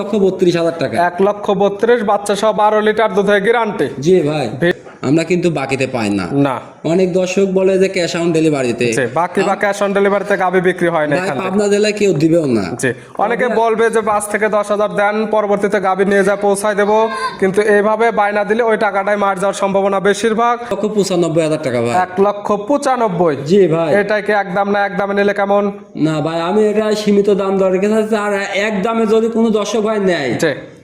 লক্ষ বত্রিশ হাজার টাকা। এক লক্ষ বত্রিশ বাচ্চা সহ বারো লিটার দুধের গ্যারান্টি জি ভাই। আমরা কিন্তু বাকিতে পাই না। না। অনেক দর্শক বলে যে ক্যাশ অন ডেলিভারিতে বাকি বা ক্যাশ অন ডেলিভারিতে গাবি বিক্রি হয় না এখানে পাবনা জেলায় কেউ দিবেও না। অনেকে বলবে যে পাঁচ থেকে দশ হাজার দেন পরবর্তীতে গাবি নিয়ে যা পৌঁছায় দেবো। কিন্তু এইভাবে বায়না দিলে ওই টাকাটাই মার যাওয়ার সম্ভাবনা বেশিরভাগ। লক্ষ পঁচানব্বই হাজার টাকা ভাই। এক লক্ষ পঁচানব্বই। জি ভাই। এটাই কি একদম না একদমে নিলে কেমন? না ভাই আমি এটা সীমিত দাম রেখেছি। আর এক দামে যদি কোনো দর্শক ভাই নেয়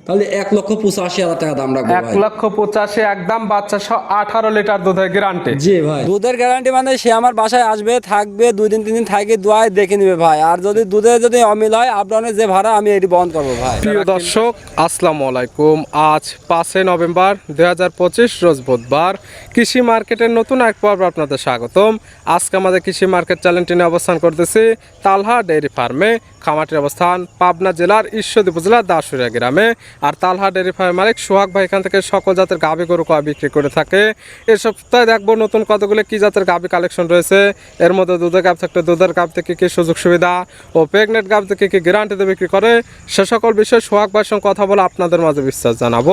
তাহলে এক লক্ষ পঁচাশি হাজার টাকা দাম রাখব এক লক্ষ পঁচাশি একদম বাচ্চা সহ আঠারো লিটার দুধের গ্যারান্টি জি ভাই। দুধের গ্যারান্টি মানে সে আমার বাসায় আসবে থাকবে দুই দিন তিন দিন থাকে দোয়ায় দেখে নিবে ভাই। আর যদি দুধে যদি অমিল হয় আপনার যে ভাড়া আমি এটি বন্ধ করব ভাই। প্রিয় দর্শক আসসালামু আলাইকুম। আজ পাঁচই নভেম্বর দুই হাজার পঁচিশ রোজ বুধবার। কৃষি মার্কেটের নতুন এক পর্ব আপনাদের স্বাগতম। আজকে আমাদের কৃষি মার্কেট চ্যানেলটি নিয়ে অবস্থান করতেছি তালহা ডেয়ারি ফার্মে। খামাটির অবস্থান পাবনা জেলার ঈশ্বরদী উপজেলার দাসুরিয়া গ্রামে। আর তালহা ডেয়ারি ফার্ম মালিক সোহাগ ভাই এখান থেকে সকল জাতের গাভী গরু কয় বিক্রি করে থাকে। এ সপ্তাহে দেখব নতুন কতগুলো কি জাতের গাভী কালেকশন রয়েছে। এর মধ্যে দুধের গাভ থাকলে দুধের গাভ থেকে কি সুযোগ সুবিধা ও প্রেগনেন্ট গাভ থেকে কি গ্যারান্টিতে বিক্রি করে, সে সকল বিষয়ে সোহাগ ভাইয়ের সঙ্গে কথা বলে আপনাদের মাঝে বিশ্বাস জানাব।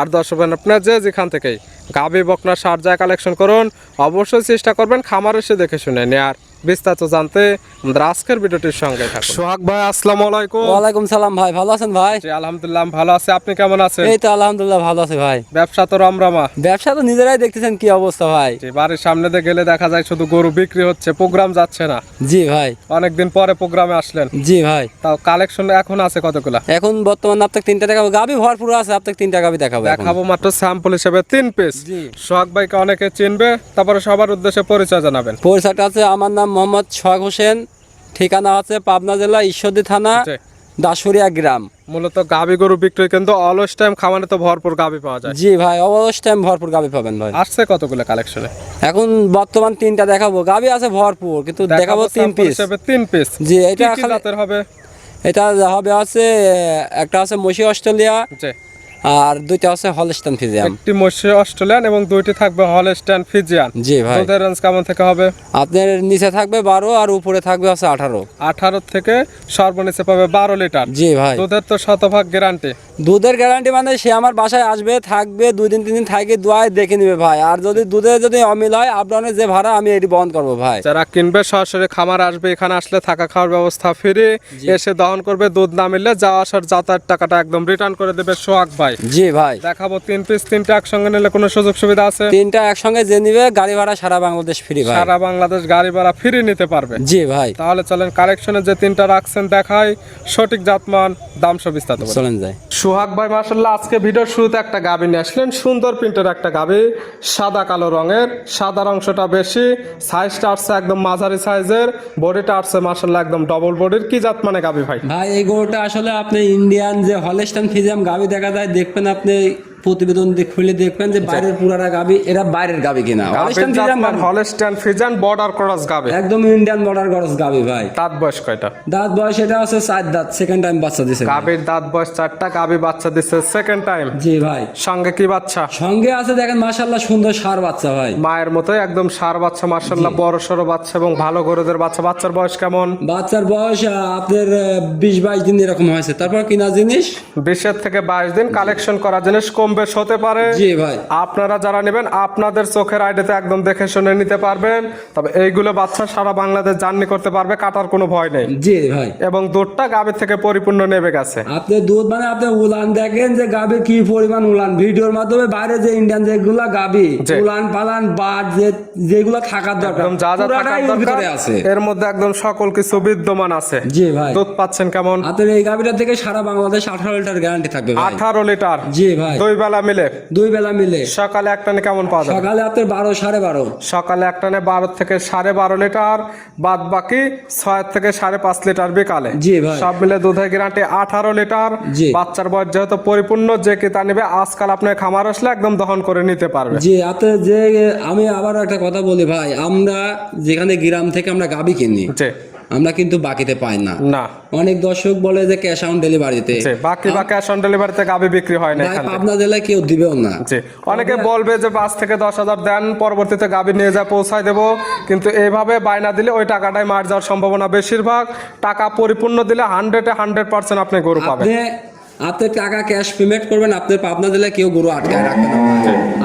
আর দর্শক ভাই আপনার যে যেখান থেকেই গাভী বকনা, সার যায় কালেকশন করুন, অবশ্যই চেষ্টা করবেন খামার এসে দেখে শুনে নেয়ার। বিস্তারিত জানতে আমাদের আজকের ভিডিওটির সঙ্গে থাকুন। সোহাগ ভাই আসসালামু আলাইকুম। ওয়ালাইকুম সালাম ভাই ভালো আছেন ভাই? জি, আলহামদুলিল্লাহ ভালো আছি। আপনি কেমন আছেন? এই তো আলহামদুলিল্লাহ ভালো আছে ভাই। ব্যবসা তো রমরমা। ব্যবসা তো নিজেরাই দেখতেছেন কি অবস্থা ভাই। বাড়ির সামনে দিয়ে গেলে দেখা যায় শুধু গরু বিক্রি হচ্ছে প্রোগ্রাম যাচ্ছে না। জি ভাই। অনেকদিন পরে প্রোগ্রামে আসলেন। জি ভাই। তাও কালেকশন এখন আছে কতগুলা? এখন বর্তমানে আপনাকে তিনটা দেখাবো গাবি ভরপুর আছে আপনাকে তিনটা গাবি দেখাবো এখন। দেখাবো মাত্র স্যাম্পল হিসেবে তিন পিস জি। সোহাগ ভাইকে অনেকে চিনবে তারপরে সবার উদ্দেশ্যে পরিচয় জানাবেন। পরিচয়টা আছে আমার নাম মোহাম্মদ সোহাগ হোসেন ঠিকানা আছে পাবনা জেলা ঈশ্বরদী থানা দাসুরিয়া গ্রাম। মূলত গাবি গরু বিক্রি কিন্তু অলস টাইম খামারে তো ভরপুর গাবি পাওয়া যায়। জি ভাই অবশ্যই টাইম ভরপুর গাবি পাবেন ভাই। আসছে কতগুলো কালেকশনে এখন বর্তমান তিনটা দেখাবো। গাবি আছে ভরপুর কিন্তু দেখাবো তিন পিস তিন পিস জি এটা হবে? এটা হবে আছে একটা আছে মসি অস্ট্রেলিয়া আর দুইটা আছে হলস্টান ফিজিয়ান একটি মশি অস্ট্রেলিয়ান এবং দুইটি থাকবে হলস্টান ফিজিয়ান জি ভাই। দুধের রেঞ্জ কেমন থেকে হবে? আপনার নিচে থাকবে বারো আর উপরে থাকবে আছে আঠারো। আঠারো থেকে সর্বনিচে পাবে বারো লিটার। জি ভাই। দুধের তো শতভাগ গ্যারান্টি দুধের গ্যারান্টি মানে সে আমার বাসায় আসবে থাকবে দুই দিন তিন দিন থাকে দোয়ায় দেখে নিবে ভাই। আর যদি দুধে যদি অমিল হয় আপনার যে ভাড়া আমি এটি বন্ধ করব ভাই। যারা কিনবে সরাসরি খামার আসবে এখানে আসলে থাকা খাওয়ার ব্যবস্থা ফ্রি। এসে দহন করবে দুধ না মিললে যাওয়া আসার যাতায়াত টাকাটা একদম রিটার্ন করে দেবে সোহাগ ভাই। জি ভাই। দেখাবো তিন পিস তিনটা একসঙ্গে নিলে কোনো সুযোগ সুবিধা আছে? তিনটা একসঙ্গে যে নিবে গাড়ি ভাড়া সারা বাংলাদেশ ফ্রি ভাই। সারা বাংলাদেশ গাড়ি ভাড়া ফ্রি নিতে পারবে। জি ভাই। তাহলে চলেন কালেকশনে যে তিনটা রাখছেন দেখাই সঠিক জাতমান দাম সব বিস্তারিত চলেন যাই। সোহাগ ভাই মাসাল্লাহ আজকে ভিডিওর শুরুতে একটা গাবি নিয়ে আসলেন। সুন্দর প্রিন্টের একটা গাবি, সাদা কালো রঙের, সাদার অংশটা বেশি সাইজটা আসছে একদম মাঝারি সাইজের বডিটা আসছে মাসাল্লাহ একদম ডবল বডির কি জাত মানে গাবি ভাই? ভাই, এই গরুটা আসলে আপনি ইন্ডিয়ান যে হলেস্টান ফিজিয়াম গাবি দেখা যায়, দেখবেন আপনি প্রতিবেদন খুলে দেখবেন যে বাইরের পুরাটা গাবি এরা বাইরের গাবি কিনা? হলস্টাইন ফিজান বর্ডার ক্রস গাবি। একদম ইন্ডিয়ান বর্ডার গরজ গাবি ভাই। দাঁত বয়স কয়টা? দাঁত বয়স এটা আছে চার দাঁত সেকেন্ড টাইম বাচ্চা দিছে গাবির দাঁত বয়স চারটা গাবি বাচ্চা দিচ্ছে সেকেন্ড টাইম জি ভাই। সঙ্গে কি বাচ্চা? সঙ্গে আছে দেখেন মাশাল্লাহ সুন্দর সার বাচ্চা ভাই। মায়ের মতোই একদম সার বাচ্চা মার্শাল্লাহ বড় সড়ো বাচ্চা এবং ভালো গরুদের বাচ্চা। বাচ্চার বয়স কেমন? বাচ্চার বয়স আপনার বিশ বাইশ দিন এরকম হয়েছে। তারপর কিনা জিনিস? বিশের থেকে বাইশ দিন কালেকশন করা জিনিস কম বেশ হতে পারে। জি ভাই। আপনারা যারা নেবেন আপনাদের চোখের আইডিতে একদম দেখে শুনে নিতে পারবেন। তবে এইগুলো বাচ্চা সারা বাংলাদেশ জার্নি করতে পারবে কাটার কোনো ভয় নেই। জি ভাই। এবং দুধটা গাভীর থেকে পরিপূর্ণ নেবে গেছে। আপনি দুধ মানে আপনি উলান দেখেন যে গাবির কি পরিমাণ উলান। ভিডিওর মাধ্যমে বাইরে যে ইন্ডিয়ান যেগুলা গাবি উলান পালান বাদ যে যেগুলা থাকার দরকার একদম যা যা থাকার দরকার আছে। এর মধ্যে একদম সকল কিছু বিদ্যমান আছে। জি ভাই। দুধ পাচ্ছেন কেমন? আপনার এই গাবিটা থেকে সারা বাংলাদেশ আঠারো লিটার গ্যারান্টি থাকবে ভাই। আঠারো লিটার। জি ভাই। বেলা মিলে? দুই বেলা মিলে। সকালে একটানে কেমন পাওয়া যাবে? সকালে আপনার বারো সাড়ে বারো। সকালে একটানে বারো থেকে সাড়ে বারো লিটার বাদ বাকি ছয় থেকে সাড়ে পাঁচ লিটার বিকালে। জি ভাই। সব মিলে দুধের গ্যারান্টি আঠারো লিটার। জি। বাচ্চার বয়স যেহেতু পরিপূর্ণ যে কিতা নিবে আজকাল আপনার খামার আসলে একদম দহন করে নিতে পারবে। জি আপনার যে আমি আবার একটা কথা বলি ভাই আমরা যেখানে গ্রাম থেকে আমরা গাবি কিনি আমরা কিন্তু বাকিতে পাই না। না। অনেক দর্শক বলে যে ক্যাশ অন ডেলিভারিতে বাকি বা ক্যাশ অন ডেলিভারিতে গাবি বিক্রি হয় না পাবনা জেলায় কেউ দিবেও না। অনেকে বলবে যে পাঁচ থেকে দশ হাজার দেন পরবর্তীতে গাবি নিয়ে যা পৌঁছায় দেবো। কিন্তু এইভাবে বায়না দিলে ওই টাকাটাই মার যাওয়ার সম্ভাবনা বেশিরভাগ। টাকা পরিপূর্ণ দিলে হান্ড্রেডে হান্ড্রেড পার্সেন্ট আপনি গরু পাবেন। আপনি টাকা ক্যাশ পেমেন্ট করবেন আপনার পাবনা দিলে কেউ গরু আটকায় রাখবে না।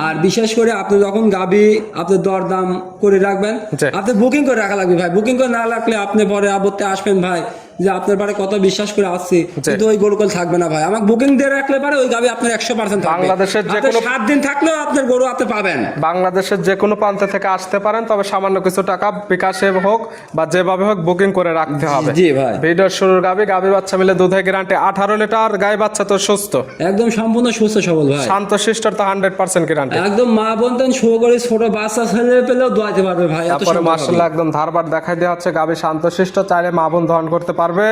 আর বিশেষ করে আপনি যখন গাবি আপনি দরদাম করে রাখবেন। আপনি বুকিং করে রাখা লাগবে ভাই। বুকিং করে না রাখলে আপনি পরে আবত্তে আসবেন ভাই। যে আপনার পারে কত বিশ্বাস করে আসছি কিন্তু ওই গরু কল থাকবে না ভাই। আমাকে বুকিং দিয়ে রাখলে পারে ওই গাবি আপনার একশো পার্সেন্ট বাংলাদেশের যে কোনো- সাত দিন থাকলেও আপনার গরু আপনি পাবেন। বাংলাদেশের যে কোনো প্রান্ত থেকে আসতে পারেন তবে সামান্য কিছু টাকা বিকাশে হোক বা যেভাবে হোক বুকিং করে রাখতে হবে। জি ভাই। ভিডিওর শুরুর গাবি গাবি বাচ্চা মিলে দুধের গ্যারান্টি আঠারো লিটার গাই বাচ্চা তো সুস্থ। একদম সম্পূর্ণ সুস্থ সবল ভাই। শান্ত শিষ্টর তো হান্ড্রেড পার্সেন্ট গ্যারান্টি একদম মা বোনতেন শো করে ছোট বাচ্চা ছেলে পেলেও দোয়াতে পারবে ভাই তারপরে মার্শাল্লাহ একদম ধারবার দেখাই দেওয়া হচ্ছে গাবি শান্তশিষ্ট চাইলে মা বোন দহন করতে পারবে।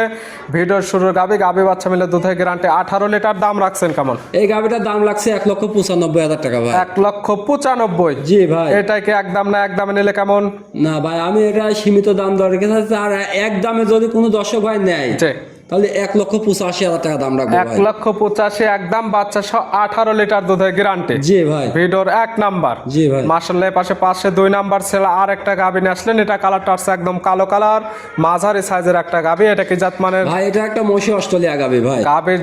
ভিডিওর শুরুর গাবি গাবি বাচ্চা মিলে দুধের গ্যারান্টি আঠারো লিটার দাম রাখছেন কেমন? এই গাবিটার দাম লাগছে এক লক্ষ পঁচানব্বই হাজার টাকা ভাই। এক লক্ষ পঁচানব্বই। জি ভাই। এটাকে একদম না একদম নিলে কেমন? না ভাই আমি এটা সীমিত দাম দর আর এক দামে যদি কোনো দর্শক ভাই নেয়। তাহলে এক লক্ষ পঁচাশি হাজার টাকা দাম রাখব এক লক্ষ পঁচাশি একদম বাচ্চা সহ আঠারো লিটার দুধের গ্যারান্টি জি ভাই। ভিডিওর এক নাম্বার। জি ভাই। মার্শাল্লাহ পাশে পাশে দুই নাম্বার ছেলে আর একটা আসলেন। এটা কালারটা আসছে একদম কালো কালার মাঝারি সাইজের একটা এটা কি জাতমানের? ভাই এটা একটা মশি অস্ট্রেলিয়া ভাই।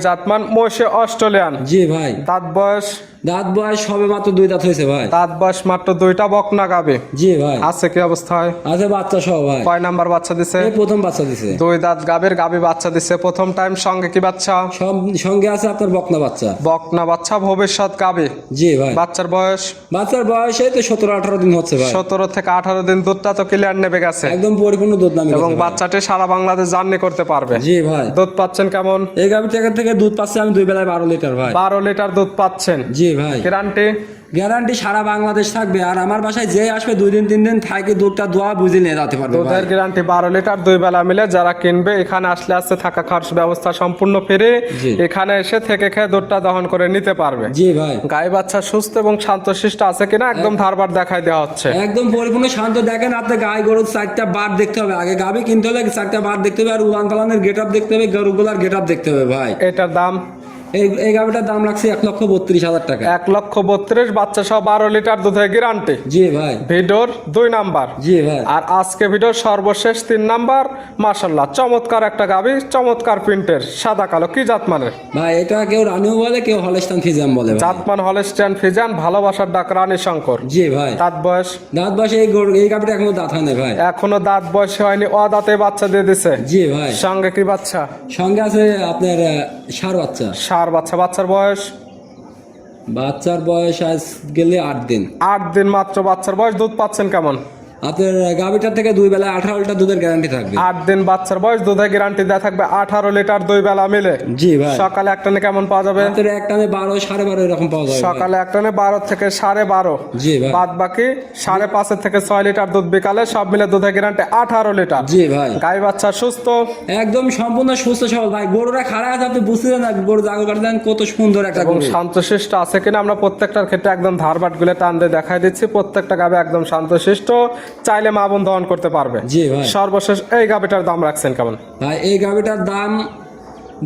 জাতমান মোশে অস্ট্রেলিয়ান। জি ভাই। দাঁত বয়স? দাঁত বয়স সবে মাত্র দুই দাঁত হয়েছে ভাই। দাঁত বয়স মাত্র দুইটা বকনা গাবে। জি ভাই। আছে কি অবস্থায়? আছে বাচ্চা সহ ভাই। কয় নাম্বার বাচ্চা দিছে? প্রথম বাচ্চা দিছে। দুই দাঁত গাবের গাবি বাচ্চা দিছে। প্রথম টাইম সঙ্গে কি বাচ্চা? সঙ্গে আছে আপনার বকনা বাচ্চা। বকনা বাচ্চা ভবিষ্যৎ গাবে জি ভাই। বাচ্চার বয়স? বাচ্চার বয়স এই তো সতেরো আঠারো দিন হচ্ছে ভাই। সতেরো থেকে আঠারো দিন দুধটা তো ক্লিয়ার নেবে গেছে। একদম পরিপূর্ণ দুধ নামে এবং বাচ্চাটি সারা বাংলাদেশ জার্নি করতে পারবে। জি ভাই। দুধ পাচ্ছেন কেমন? এই গাভি টাকা থেকে দুধ পাচ্ছি আমি দুই বেলায় বারো লিটার ভাই। বারো লিটার দুধ পাচ্ছেন। জি ভাই। গ্যারান্টি গ্যারান্টি সারা বাংলাদেশ থাকবে আর আমার বাসায় যে আসবে দুই দিন তিন দিন থাকে দুধটা দোয়া বুঝে নিয়ে যেতে পারবে দুধের গ্যারান্টি বারো লিটার দুই বেলা মিলে যারা কিনবে এখানে আসলে আসতে থাকা খাওয়ার ব্যবস্থা সম্পূর্ণ ফ্রি এখানে এসে থেকে খেয়ে দুধটা দহন করে নিতে পারবে। জি ভাই। গাই বাচ্চা সুস্থ এবং শান্তশিষ্ট আছে কিনা একদম ধারবার দেখাই দেওয়া হচ্ছে। একদম পরিপূর্ণ শান্ত। দেখেন আপনি গাই গরুর চারটা বার দেখতে হবে। আগে গাবি কিনতে হলে চারটা বার দেখতে হবে আর উলান পালানের গেট আপ দেখতে হবে গরুগুলার গেট আপ দেখতে হবে ভাই। এটার দাম এই এই গাভিটার দাম লাগছে এক লক্ষ বত্রিশ হাজার টাকা। এক লক্ষ বত্রিশ বাচ্চা সহ বারো লিটার দুধের গ্যারান্টি জি ভাই। ভিডিওর দুই নাম্বার। জি ভাই। আর আজকে ভিডিওর সর্বশেষ তিন নাম্বার মাসাল্লাহ চমৎকার একটা গাবি চমৎকার প্রিন্টের সাদা কালো কি জাতমানের? ভাই এটা কেউ রানিও বলে কেউ হলস্টান ফিজাম বলে জাতমান হলেস্টিয়ান ফিজান ভালোবাসার ডাক রানী শঙ্কর। জি ভাই। দাঁত বয়স? দাঁত বয়সে এই গরু এই গাভিটা এখনও দাঁত হয় না ভাই। এখনও দাঁত বয়স হয়নি ও দাঁতে বাচ্চা দিয়ে দিছে। জি ভাই। সঙ্গে কি বাচ্চা? সঙ্গে আছে আপনার ষাঁড় বাচ্চা। সার বাচ্চা বাচ্চার বয়স? বাচ্চার বয়স আজ গেলে আট দিন। আট দিন মাত্র বাচ্চার বয়স দুধ পাচ্ছেন কেমন? আপনার গাভিটার থেকে দুই বেলা আঠারো লিটার দুধের গ্যারান্টি থাকবে। আট দিন বাচ্চার বয়স দুধের গ্যারান্টি দেওয়া থাকবে আঠারো লিটার দুই বেলা মিলে। জি ভাই। সকালে একটানে কেমন পাওয়া যাবে? আপনার এক টানে বারো সাড়ে বারো এরকম পাওয়া যাবে সকালে একটানে বারো থেকে সাড়ে বারো। জি ভাই। বাদ বাকি সাড়ে পাঁচের থেকে ছয় লিটার দুধ বিকালে সব মিলে দুধের গ্যারান্টি আঠারো লিটার। জি ভাই। গাই বাচ্চা সুস্থ। একদম সম্পূর্ণ সুস্থ সবল। ভাই গরুরা খারাপ আছে আপনি বুঝতে না গরু জাগো কাটে দেন কত সুন্দর একটা গরু। শান্তশিষ্ট আছে কিনা আমরা প্রত্যেকটার ক্ষেত্রে একদম ধারবাটগুলো টান দিয়ে দেখাই দিচ্ছি। প্রত্যেকটা গাবে একদম শান্তশিষ্ট। চাইলে মা বোন দহন করতে পারবে। জি ভাই। সর্বশেষ এই গাবিটার দাম রাখছেন কেমন? ভাই এই গাভিটার দাম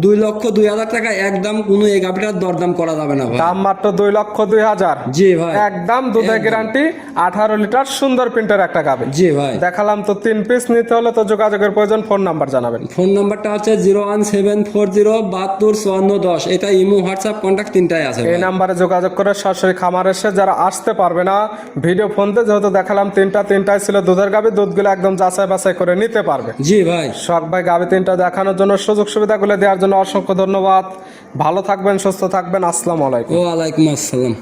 দুই লক্ষ দুই হাজার টাকা একদম কোনো এই গাভিটার দরদাম করা যাবে না দাম মাত্র দুই লক্ষ দুই হাজার। জি ভাই। একদম দুধের গ্যারান্টি আঠারো লিটার সুন্দর প্রিন্টের একটা গাবে জি ভাই। দেখালাম তো তিন পিস নিতে হলে তো যোগাযোগের প্রয়োজন ফোন নাম্বার জানাবেন। ফোন নাম্বারটা হচ্ছে zero one seven four zero বাহাত্তর চুয়ান্ন দশ। এটা ইমো হোয়াটসঅ্যাপ কন্ট্যাক্ট তিনটাই আছে এই নাম্বারে যোগাযোগ করে সরাসরি খামার এসে যারা আসতে পারবে না ভিডিও ফোনতে যেহেতু দেখালাম তিনটা তিনটাই ছিল দুধের গাবি দুধগুলো একদম যাচাই বাছাই করে নিতে পারবে। জি ভাই। শখ ভাই গাবি তিনটা দেখানোর জন্য সুযোগ সুবিধাগুলো দেওয়ার জন্য অসংখ্য ধন্যবাদ। ভালো থাকবেন সুস্থ থাকবেন। আসসালামু আলাইকুম। ওয়ালাইকুম আসসালাম।